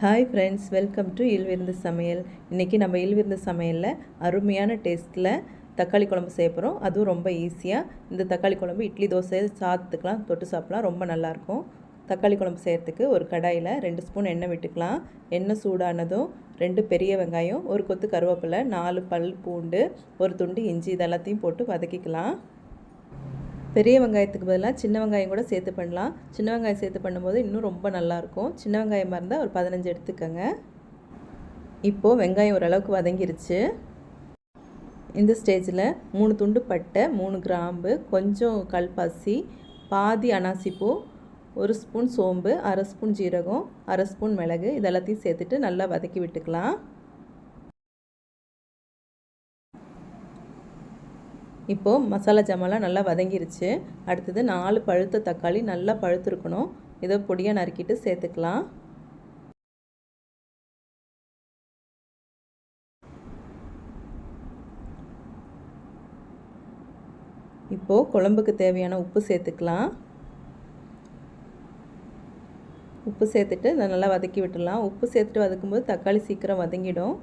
Hi friends welcome to இல்விருந்து சமையல் இன்றைக்கி நம்ம இல்விருந்து சமையலில் அருமையான டேஸ்ட்டில் தக்காளி குழம்பு செய்ய போகிறோம் அதுவும் ரொம்ப ஈஸியாக இந்த தக்காளி குழம்பு இட்லி தோசை சாத்துக்கலாம் தொட்டு சாப்பிட்லாம். ரொம்ப நல்லாயிருக்கும் தக்காளி குழம்பு செய்கிறதுக்கு ஒரு கடாயில் ரெண்டு ஸ்பூன் எண்ணெய் விட்டுக்கலாம். எண்ணெய் சூடானதும் ரெண்டு பெரிய வெங்காயம் ஒரு கொத்து கருவேப்பிலை நாலு பல் பூண்டு ஒரு துண்டு இஞ்சி இதெல்லாத்தையும் போட்டு வதக்கிக்கலாம். பெரிய வெங்காயத்துக்கு பதிலாக சின்ன வெங்காயம் கூட சேர்த்து பண்ணலாம். சின்ன வெங்காயம் சேர்த்து பண்ணும்போது இன்னும் ரொம்ப நல்லாயிருக்கும். சின்ன வெங்காயமாக இருந்தால் ஒரு பதினஞ்சு எடுத்துக்கோங்க. இப்போது வெங்காயம் ஓரளவுக்கு வதங்கிருச்சு. இந்த ஸ்டேஜில் மூணு துண்டு பட்டை மூணு கிராம்பு கொஞ்சம் கல்பாசி பாதி அனாசிப்பூ ஒரு ஸ்பூன் சோம்பு அரை ஸ்பூன் ஜீரகம் அரை ஸ்பூன் மிளகு இதெல்லாத்தையும் சேர்த்துட்டு நல்லா வதக்கி விட்டுக்கலாம். இப்போது மசாலா ஜாமான்லாம் நல்லா வதங்கிருச்சு. அடுத்தது நாலு பழுத்த தக்காளி நல்லா பழுத்துருக்கணும். இதை பொடியாக நறுக்கிட்டு சேர்த்துக்கலாம். இப்போது குழம்புக்கு தேவையான உப்பு சேர்த்துக்கலாம். உப்பு சேர்த்துட்டு நல்லா வதக்கி விட்டுடலாம். உப்பு சேர்த்துட்டு வதக்கும்போது தக்காளி சீக்கிரம் வதங்கிடும்.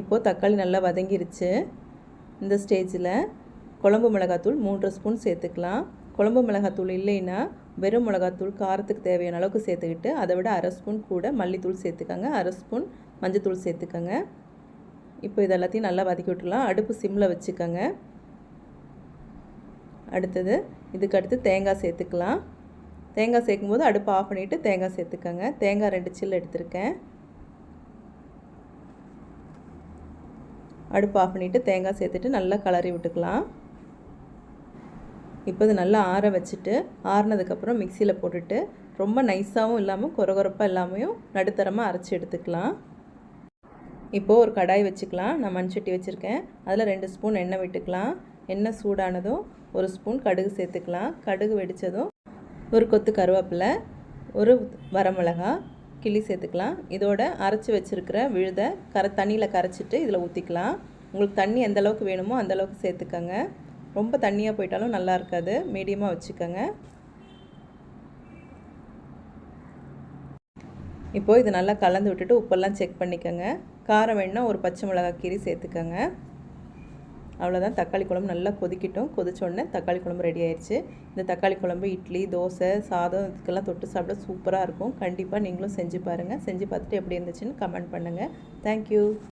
இப்போது தக்காளி நல்லா வதங்கிருச்சு. இந்த ஸ்டேஜில் குழம்பு மிளகாத்தூள் மூன்று ஸ்பூன் சேர்த்துக்கலாம். குழம்பு மிளகாத்தூள் இல்லைன்னா வெறும் மிளகாத்தூள் காரத்துக்கு தேவையான அளவுக்கு சேர்த்துக்கிட்டு அதை விட அரை ஸ்பூன் கூட மல்லித்தூள் சேர்த்துக்கோங்க. அரை ஸ்பூன் மஞ்சத்தூள் சேர்த்துக்கோங்க. இப்போ இது எல்லாத்தையும் நல்லா வதக்கி விட்டுலாம் அடுப்பு சிம்மில் வச்சுக்கோங்க. அடுத்தது இதுக்கு அடுத்து தேங்காய் சேர்த்துக்கலாம். தேங்காய் சேர்க்கும்போது அடுப்பு ஆஃப் பண்ணிவிட்டு தேங்காய் சேர்த்துக்கோங்க. தேங்காய் ரெண்டு சில்லு எடுத்திருக்கேன். அடுப்பு ஆஃப் பண்ணிவிட்டு தேங்காய் சேர்த்துட்டு நல்லா கலரி விட்டுக்கலாம். இப்போ இது நல்லா ஆற வச்சுட்டு ஆறினதுக்கப்புறம் மிக்சியில் போட்டுட்டு ரொம்ப நைஸாகவும் இல்லாமல் குறகுறப்பாக இல்லாமையும் நடுத்தரமாக அரைச்சி எடுத்துக்கலாம். இப்போது ஒரு கடாய் வச்சுக்கலாம். நான் மண்சட்டி வச்சுருக்கேன். அதில் ரெண்டு ஸ்பூன் எண்ணெய் விட்டுக்கலாம். எண்ணெய் சூடானதும் ஒரு ஸ்பூன் கடுகு சேர்த்துக்கலாம். கடுகு வெடித்ததும் ஒரு கொத்து கருவேப்பிலை ஒரு வரமிளகா கிள்ளி சேர்த்துக்கலாம். இதோட அரைச்சி வச்சுருக்கிற விழுதை கர தண்ணியில் கரைச்சிட்டு இதில் ஊற்றிக்கலாம் உங்களுக்கு தண்ணி எந்த அளவுக்கு வேணுமோ அந்த அளவுக்கு சேர்த்துக்கோங்க. ரொம்ப தண்ணியாக போயிட்டாலும் நல்லா இருக்காது. மீடியமாக வச்சுக்கோங்க. இப்போது இது நல்லா கலந்து விட்டுட்டு உப்பெல்லாம் செக் பண்ணிக்கோங்க. காரம் வேணுன்னா ஒரு பச்சை மிளகாய் கீரி சேர்த்துக்கோங்க. அவ்வளோதான் தக்காளி குழம்பு நல்லா கொதிக்கிட்டோம். கொதிச்சோடனே தக்காளி குழம்பு ரெடி ஆயிடுச்சு இந்த தக்காளி குழம்பு இட்லி தோசை சாதம் இதுக்கெல்லாம் தொட்டு சாப்பிட சூப்பராக இருக்கும். கண்டிப்பாக நீங்களும் செஞ்சு பாருங்கள் செஞ்சு பார்த்துட்டு எப்படி இருந்துச்சுன்னு கமெண்ட் பண்ணுங்கள் தேங்க்யூ